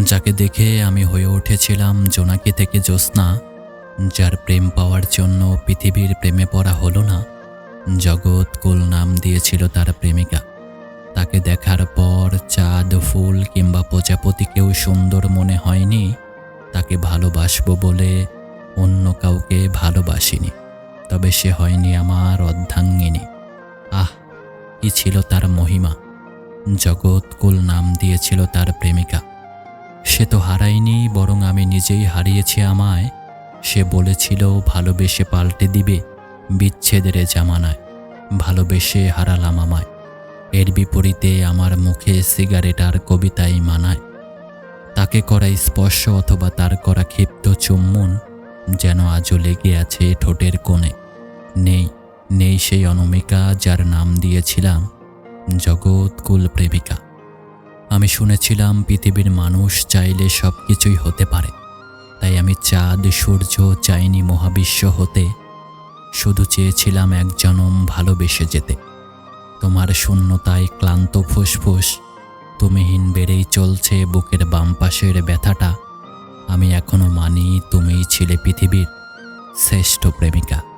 যাকে দেখে আমি হয়ে উঠেছিলাম জোনাকি থেকে জ্যোৎস্না, যার প্রেম পাওয়ার জন্য পৃথিবীর প্রেমে পড়া হলো না। জগৎ কুল নাম দিয়েছিল তার প্রেমিকা। তাকে দেখার পর চাঁদ, ফুল কিংবা প্রজাপতিকেও সুন্দর মনে হয়নি। তাকে ভালোবাসবো বলে অন্য কাউকে ভালোবাসিনি। তবে সে হয়নি আমার অর্ধাঙ্গিনী। আহ, কি ছিল তার মহিমা? জগৎকুল নাম দিয়েছিল তার প্রেমিকা। সে তো হারায়নি, বরং আমি নিজেই হারিয়েছি আমায়। সে বলেছিল, ভালোবেসে পাল্টে দিবে বিচ্ছেদের জামানায়। ভালোবেসে হারালাম আমায়। এর বিপরীতে আমার মুখে সিগারেট আর কবিতাই মানায়। তাকে করা স্পর্শ অথবা তার করা ক্ষিপ্ত চুম্বন যেন আজও লেগে আছে ঠোঁটের কোণে। নেই নেই সেই অনমিকা যার নাম দিয়েছিলাম, জগৎকুল প্রেমিকা। আমি শুনেছিলাম পৃথিবীর মানুষ চাইলে সব কিছুই হতে পারে। তাই আমি চাঁদ, সূর্য, চাইনি মহাবিশ্ব হতে। শুধু চেয়েছিলাম এক জনম ভালোবেসে যেতে। তোমার শূন্যতায় ক্লান্ত ফুসফুস, তুমিহীন বেড়েই চলছে বুকের বাম পাশের ব্যথাটা। আমি এখনও মানি তুমিই ছিলে পৃথিবীর শ্রেষ্ঠ প্রেমিকা।